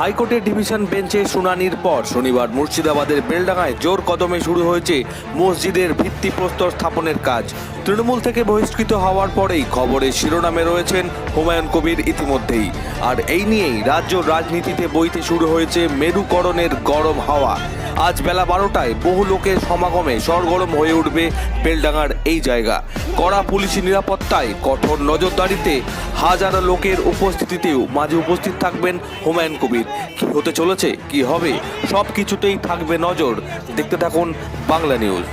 হাইকোর্টের ডিভিশন বেঞ্চে শুনানির পর শনিবার মুর্শিদাবাদের বেলডাঙায় জোর কদমে শুরু হয়েছে মসজিদের ভিত্তিপ্রস্তর স্থাপনের কাজ। তৃণমূল থেকে বহিষ্কৃত হওয়ার পরেই খবরের শিরোনামে রয়েছেন হুমায়ুন কবির ইতিমধ্যেই। আর এই নিয়েই রাজ্য রাজনীতিতে বইতে শুরু হয়েছে মেরুকরণের গরম হাওয়া। আজ বেলা বারোটায় বহু লোকের সমাগমে সরগরম হয়ে উঠবে বেলডাঙার এই জায়গা। কড়া পুলিশি নিরাপত্তায় কঠোর নজরদারিতে হাজার লোকের উপস্থিতিতেও মাঝে উপস্থিত থাকবেন হুমায়ুন কবির। কি হতে চলেছে, কি হবে সব কিছুতেই থাকবে নজর। দেখতে থাকুন বাংলা নিউজ।